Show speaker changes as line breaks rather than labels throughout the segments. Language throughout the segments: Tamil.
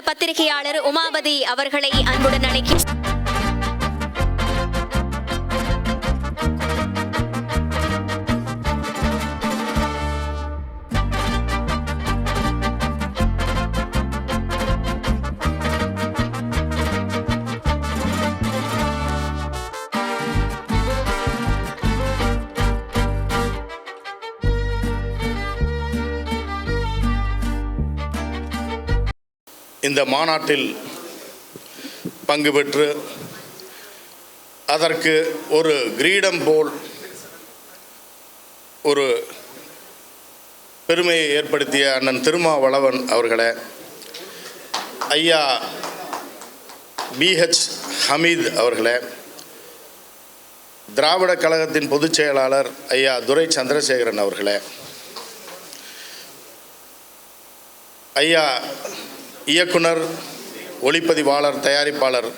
பத்திரிகையாளர் உமாபதி அவர்களை அன்புடன் அழைக்கிறேன்
இந்த மாநாட்டில் பங்கு பெற்று அதற்கு ஒரு கிரீடம் போல் ஒரு பெருமையை ஏற்படுத்திய அண்ணன் திருமாவளவன் அவர்களே ஐயா பிஹெச் ஹமீத் அவர்களே திராவிட கழகத்தின் பொதுச் செயலாளர் ஐயா துரை சந்திரசேகரன் அவர்களே ஐயா இயக்குனர் ஒளிப்பதிவாளர் தயாரிப்பாளர்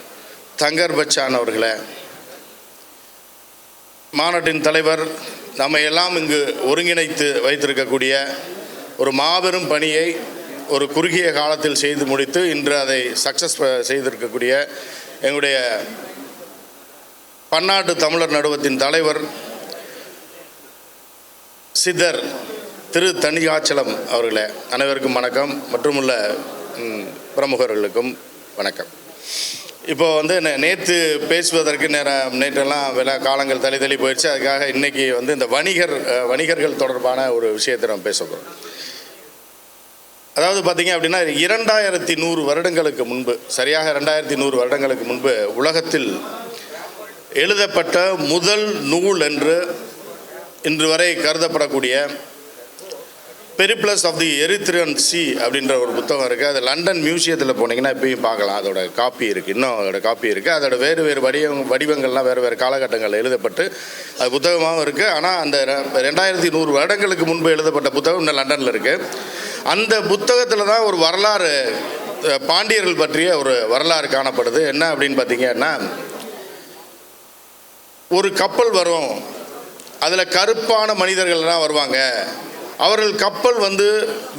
தங்கர் பச்சான் அவர்களை. மாநாட்டின் தலைவர் நம்ம எல்லாம் இங்கு ஒருங்கிணைத்து வைத்திருக்கக்கூடிய ஒரு மாபெரும் பணியை ஒரு குறுகிய காலத்தில் செய்து முடித்து இன்று அதை சக்ஸஸ் செய்திருக்கக்கூடிய எங்களுடைய பன்னாட்டு தமிழர் நடுவத்தின் தலைவர் சித்தர் திரு தனிகாச்சலம் அவர்களே. அனைவருக்கும் வணக்கம். மற்றும் உள்ள பிரமுகர்களுக்கும் வணக்கம். இப்போ வந்து நே- நேற்று பேசுவதற்கு நேரம் நேற்றெல்லாம் வில காலங்கள் தள்ளி தள்ளி போயிடுச்சு. அதுக்காக இன்னைக்கு வந்து இந்த வணிகர் வணிகர்கள் தொடர்பான ஒரு விஷயத்தை நம்ம பேச போகிறோம் அதாவது பார்த்தீங்க அப்படின்னா இரண்டாயிரத்தி நூறு வருடங்களுக்கு முன்பு சரியாக ரெண்டாயிரத்தி நூறு வருடங்களுக்கு முன்பு உலகத்தில் எழுதப்பட்ட முதல் நூல் என்று இன்று வரை கருதப்படக்கூடிய Periplus of the Erythraean Sea அப்படின்ற ஒரு புத்தகம் இருக்குது அது லண்டன் மியூசியத்தில் போனீங்கன்னா இப்பயும் பார்க்கலாம். அதோட காப்பி இருக்குது இன்னும் அதோட காப்பி இருக்குது அதோட வேறு வேறு வடிவ வடிவங்கள்லாம் வேறு வேறு காலகட்டங்களில் எழுதப்பட்டு அது புத்தகமாகவும் இருக்குது ஆனால் அந்த ரெ- ரெண்டாயிரத்தி நூறு வருடங்களுக்கு முன்பு எழுதப்பட்ட புத்தகம் இன்னும் லண்டனில் இருக்குது அந்த புத்தகத்தில் தான் ஒரு வரலாறு பாண்டியர்கள் பற்றிய ஒரு வரலாறு காணப்படுது. என்ன அப்படின்னு பார்த்தீங்கன்னா ஒரு கப்பல் வரும். அதில் கருப்பான மனிதர்கள்லாம் வருவாங்க. அவர்கள் கப்பல் வந்து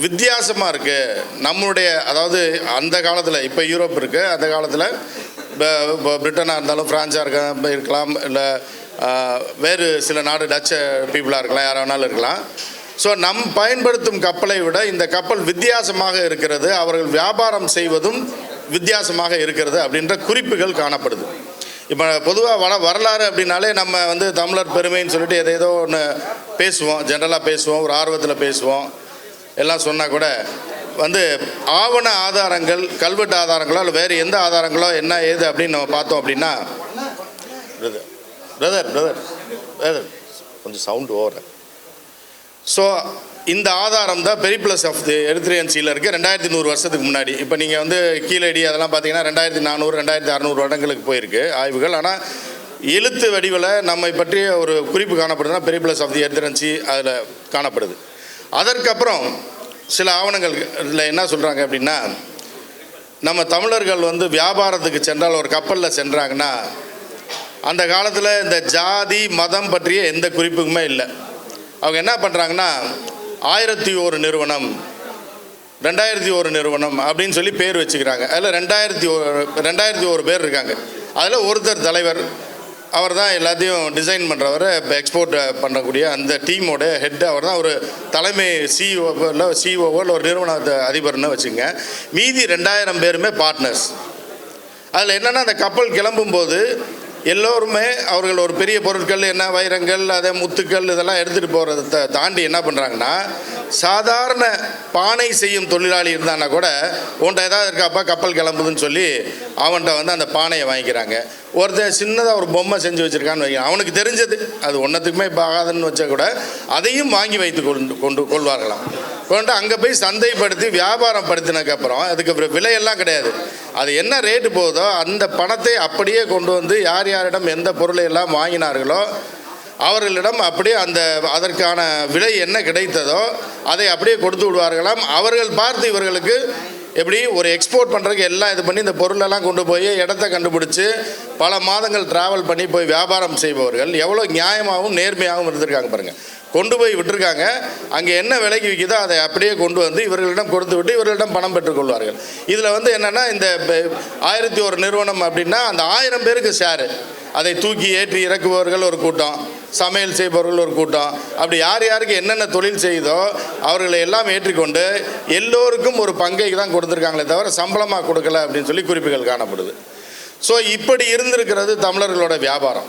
வித்தியாசமாக இருக்குது நம்மளுடைய அதாவது அந்த காலத்தில் இப்போ யூரோப் இருக்குது அந்த காலத்தில் இப்போ பிரிட்டனாக இருந்தாலும் ஃப்ரான்ஸாக இருக்க இருக்கலாம் இல்லை வேறு சில நாடு டச்சு பீப்புளாக இருக்கலாம் யாராக வேணாலும் இருக்கலாம். ஸோ நம் பயன்படுத்தும் கப்பலை விட இந்த கப்பல் வித்தியாசமாக இருக்கிறது. அவர்கள் வியாபாரம் செய்வதும் வித்தியாசமாக இருக்கிறது அப்படின்ற குறிப்புகள் காணப்படுது. இப்போ பொதுவாக வர வரலாறு அப்படின்னாலே நம்ம வந்து தமிழர் பெருமைன்னு சொல்லிட்டு எதேதோ ஒன்று பேசுவோம் ஜென்ரலாக பேசுவோம் ஒரு ஆர்வத்தில் பேசுவோம். எல்லாம் சொன்னால் கூட வந்து ஆவண ஆதாரங்கள் கல்வெட்டு ஆதாரங்களோ இல்லை வேறு எந்த ஆதாரங்களோ என்ன ஏது அப்படின்னு நம்ம பார்த்தோம் அப்படின்னா பிரதர் பிரதர் பிரதர் பிரதர் கொஞ்சம் சவுண்டு ஓவர் ஸோ இந்த ஆதாரம் தான் பெரிப்ளஸ் ஆஃப் தி எரித்ரியன்சியில் இருக்குது ரெண்டாயிரத்தி நூறு வருஷத்துக்கு முன்னாடி. இப்போ நீங்கள் வந்து கீழடி அதெல்லாம் பார்த்தீங்கன்னா ரெண்டாயிரத்தி நானூறு ரெண்டாயிரத்தி அறநூறு வருடங்களுக்கு போயிருக்கு ஆய்வுகள். ஆனால் எழுத்து வடிவில் நம்மை பற்றிய ஒரு குறிப்பு காணப்படுதுன்னா பெரிப்ளஸ் ஆஃப் தி எர்தரன்சி அதில் காணப்படுது. அதற்கப்புறம் சில ஆவணங்கள் இல்லை என்ன சொல்கிறாங்க அப்படின்னா நம்ம தமிழர்கள் வந்து வியாபாரத்துக்கு சென்றால் ஒரு கப்பலில் சென்றாங்கன்னா அந்த காலத்தில் இந்த ஜாதி மதம் பற்றிய எந்த குறிப்புக்குமே இல்லை. அவங்க என்ன பண்ணுறாங்கன்னா ஆயிரத்தி ஒரு நிறுவனம் ரெண்டாயிரத்தி ஒரு நிறுவனம் அப்படின்னு சொல்லி பேர் வச்சுக்கிறாங்க. அதில் ரெண்டாயிரத்தி ஒரு ரெண்டாயிரத்தி ஒரு பேர் இருக்காங்க. அதில் ஒருத்தர் தலைவர் அவர் தான் எல்லாத்தையும் டிசைன் பண்ணுறவர் இப்போ எக்ஸ்போர்ட் பண்ணக்கூடிய அந்த டீமோட ஹெட் அவர் தான் ஒரு தலைமை சிஇஓ இல்லை சிஓஓ இல்லை ஒரு நிறுவன அதிபர்னு வச்சுங்க. மீதி ரெண்டாயிரம் பேருமே பார்ட்னர்ஸ் அதில் என்னென்னா அந்த கப்பல் கிளம்பும்போது எல்லோருமே அவர்கள் ஒரு பெரிய பொருட்கள் என்ன வைரங்கள் அதே முத்துக்கள் இதெல்லாம் எடுத்துகிட்டு போகிறத தாண்டி என்ன பண்ணுறாங்கன்னா சாதாரண பானை செய்யும் தொழிலாளி இருந்தான்னா கூட உன்ட்ட ஏதாவது இருக்காப்பா கப்பல் கிளம்புதுன்னு சொல்லி அவன்கிட்ட வந்து அந்த பானையை வாங்கிக்கிறாங்க. ஒருத்தன் சின்னதாக ஒரு பொம்மை செஞ்சு வச்சுருக்கான்னு வைக்க அவனுக்கு தெரிஞ்சது. அது ஒன்றத்துக்குமே இப்போ ஆகாதுன்னு வச்சா கூட அதையும் வாங்கி வைத்து கொண்டு கொண்டு கொள்வார்களாம். கொண்டு அங்கே போய் சந்தைப்படுத்தி வியாபாரம் படுத்தினதுக்கப்புறம் அதுக்கு விலையெல்லாம் கிடையாது. அது என்ன ரேட்டு போகுதோ அந்த பணத்தை அப்படியே கொண்டு வந்து யார் யாரிடம் எந்த பொருளை எல்லாம் வாங்கினார்களோ அவர்களிடம் அப்படியே அந்த அதற்கான விலை என்ன கிடைத்ததோ அதை அப்படியே கொடுத்து விடுவார்களாம். அவர்கள் பார்த்து இவர்களுக்கு எப்படி ஒரு எக்ஸ்போர்ட் பண்ணுறதுக்கு எல்லாம் இது பண்ணி இந்த பொருளெல்லாம் கொண்டு போய் இடத்த கண்டுபிடிச்சி பல மாதங்கள் ட்ராவல் பண்ணி போய் வியாபாரம் செய்பவர்கள். எவ்வளோ நியாயமாகவும் நேர்மையாகவும் இருந்திருக்காங்க பாருங்கள் கொண்டு போய் விட்டுருக்காங்க. அங்கே என்ன விலைக்கு விற்கிதோ அதை அப்படியே கொண்டு வந்து இவர்களிடம் கொடுத்து விட்டு இவர்களிடம் பணம் பெற்றுக்கொள்வார்கள் இதில் வந்து என்னென்னா இந்த ஆயிரத்தி ஒரு நிறுவனம் அப்படின்னா அந்த ஆயிரம் பேருக்கு ஷேரு அதை தூக்கி ஏற்றி இறக்குபவர்கள் ஒரு கூட்டம் சமையல் செய்பவர்கள் ஒரு கூட்டம். அப்படி யார் யாருக்கு என்னென்ன தொழில் செய்யுதோ அவர்களை எல்லாம் ஏற்றிக்கொண்டு எல்லோருக்கும் ஒரு பங்கை தான் கொடுத்துருக்காங்களே தவிர சம்பளமாக கொடுக்கல அப்படின்னு சொல்லி குறிப்புகள் காணப்படுது. ஸோ இப்படி இருந்திருக்கிறது தமிழர்களோட வியாபாரம்.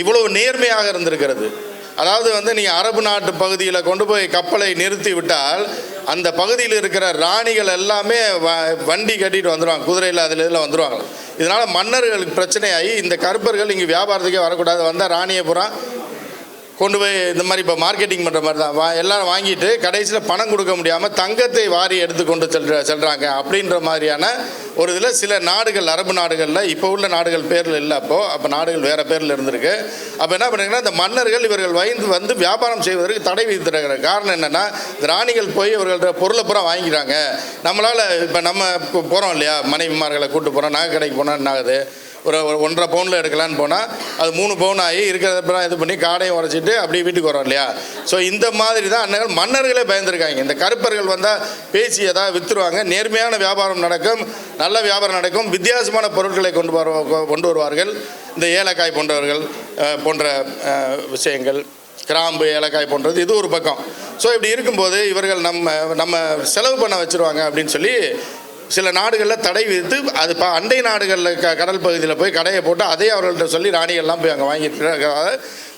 இவ்வளவு நேர்மையாக இருந்திருக்கிறது. அதாவது வந்து நீங்கள் அரபு நாட்டு பகுதியில் கொண்டு போய் கப்பலை நிறுத்தி விட்டால் அந்த பகுதியில் இருக்கிற ராணிகள் எல்லாமே வ- வண்டி கட்டிட்டு வந்துடுவாங்க குதிரையில் அதில் இதில் வந்துடுவாங்க இதனால் மன்னர்களுக்கு பிரச்சனையாகி இந்த கருப்பர்கள் இங்கே வியாபாரத்துக்கே வரக்கூடாது. வந்தால் ராணியை கொண்டு போய் இந்த மாதிரி இப்போ மார்க்கெட்டிங் பண்ணுற மாதிரி தான். வா எல்லாரும் வாங்கிட்டு கடைசியில் பணம் கொடுக்க முடியாமல் தங்கத்தை வாரி எடுத்துக்கொண்டு செல்ற செல்கிறாங்க அப்படின்ற மாதிரியான ஒரு இதில் சில நாடுகள் அரபு நாடுகளில் இப்போ உள்ள நாடுகள் பேரில் இல்லை அப்போது அப்போ நாடுகள் வேறு பேரில் இருந்திருக்கு. அப்போ என்ன பண்ணுறீங்கன்னா இந்த மன்னர்கள் இவர்கள் வைந்து வந்து வியாபாரம் செய்வதற்கு தடை விதித்துறாங்க காரணம் என்னென்னா ராணிகள் போய் இவர்கள்ட்ட பொருளை பூரா வாங்கிக்கிறாங்க. நம்மளால் இப்போ நம்ம போகிறோம் இல்லையா? மனைவிமார்களை கூட்டு போகிறோம் நகை கடைக்கு போனால் என்ன ஆகுது? ஒரு ஒன்றரை பவுனில் எடுக்கலான்னு போனால் அது மூணு பவுன் ஆகி இருக்கிறதப்பெல்லாம் இது பண்ணி காடையும் உரைச்சிட்டு அப்படியே வீட்டுக்கு வரோம் இல்லையா? ஸோ இந்த மாதிரி தான் அண்ணர்கள் மன்னர்களே பயந்துருக்காங்க. இந்த கருப்பர்கள் வந்தால் பேசி எதாவது விற்றுருவாங்க நேர்மையான வியாபாரம் நடக்கும் நல்ல வியாபாரம் நடக்கும் வித்தியாசமான பொருட்களை கொண்டு வர கொண்டு வருவார்கள். இந்த ஏலக்காய் போன்றவர்கள் போன்ற விஷயங்கள் கிராம்பு ஏலக்காய் போன்றது இது ஒரு பக்கம். ஸோ இப்படி இருக்கும்போது இவர்கள் நம்ம நம்ம செலவு பண்ண வச்சுருவாங்க அப்படின்னு சொல்லி சில நாடுகளில் தடை விதித்து அது ப அண்டை நாடுகளில் க கடல் பகுதியில் போய் கடையை போட்டு அதே அவர்கள்ட்ட சொல்லி ராணிகள்லாம் போய் அங்கே வாங்கிட்டு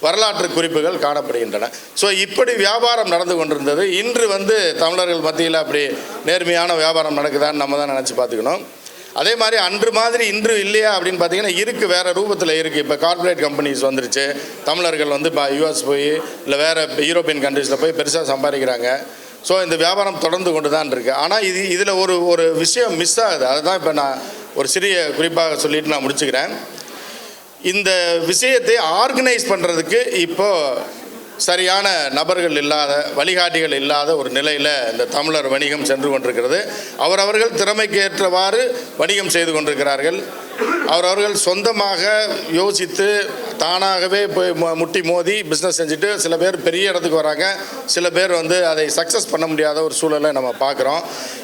வரலாற்று குறிப்புகள் காணப்படுகின்றன. ஸோ இப்படி வியாபாரம் நடந்து கொண்டிருந்தது. இன்று வந்து தமிழர்கள் மத்தியில் அப்படி நேர்மையான வியாபாரம் நடக்குதான்னு நம்ம தான் நினச்சி பார்த்துக்கணும். அதே மாதிரி அன்று மாதிரி இன்று இல்லையா அப்படின்னு பார்த்தீங்கன்னா இருக்குது வேறு ரூபத்தில் இருக்குது இப்போ கார்ப்பரேட் கம்பெனிஸ் வந்துருச்சு. தமிழர்கள் வந்து இப்போ யூஎஸ் போய் இல்லை வேறு யூரோப்பியன் கண்ட்ரீஸில் போய் பெருசாக சம்பாதிக்கிறாங்க. ஸோ இந்த வியாபாரம் தொடர்ந்து கொண்டு தான் இருக்குது ஆனால் இது இதில் ஒரு ஒரு விஷயம் மிஸ் ஆகுது. அதுதான் இப்போ நான் ஒரு சிறிய குறிப்பாக சொல்லிட்டு நான் முடிச்சுக்கிறேன். இந்த விஷயத்தை ஆர்கனைஸ் பண்ணுறதுக்கு இப்போ சரியான நபர்கள் இல்லாத வழிகாட்டிகள் இல்லாத ஒரு நிலையில் இந்த தமிழர் வணிகம் சென்று கொண்டிருக்கிறது. அவரவர்கள் திறமைக்கு ஏற்றவாறு வணிகம் செய்து கொண்டிருக்கிறார்கள். அவரவர்கள் சொந்தமாக யோசித்து தானாகவே போய் முட்டி மோதி பிஸ்னஸ் செஞ்சுட்டு சில பேர் பெரிய இடத்துக்கு வராங்க. சில பேர் வந்து அதை சக்ஸஸ் பண்ண முடியாத ஒரு சூழலை நம்ம பார்க்குறோம்.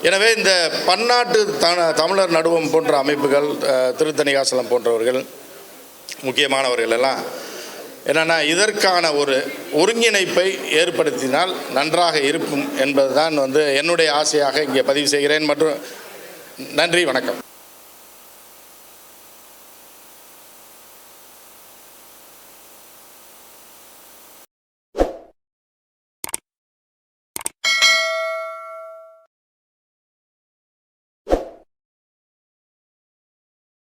எனவே இந்த பன்னாட்டு த தமிழர் நடுவம் போன்ற அமைப்புகள் திருத்தணிகாசலம் போன்றவர்கள் முக்கியமானவர்கள் எல்லாம் என்னென்னா இதற்கான ஒரு ஒருங்கிணைப்பை ஏற்படுத்தினால் நன்றாக இருக்கும் என்பதுதான் வந்து என்னுடைய ஆசையாக இங்கே பதிவு செய்கிறேன். மற்றும் நன்றி வணக்கம்.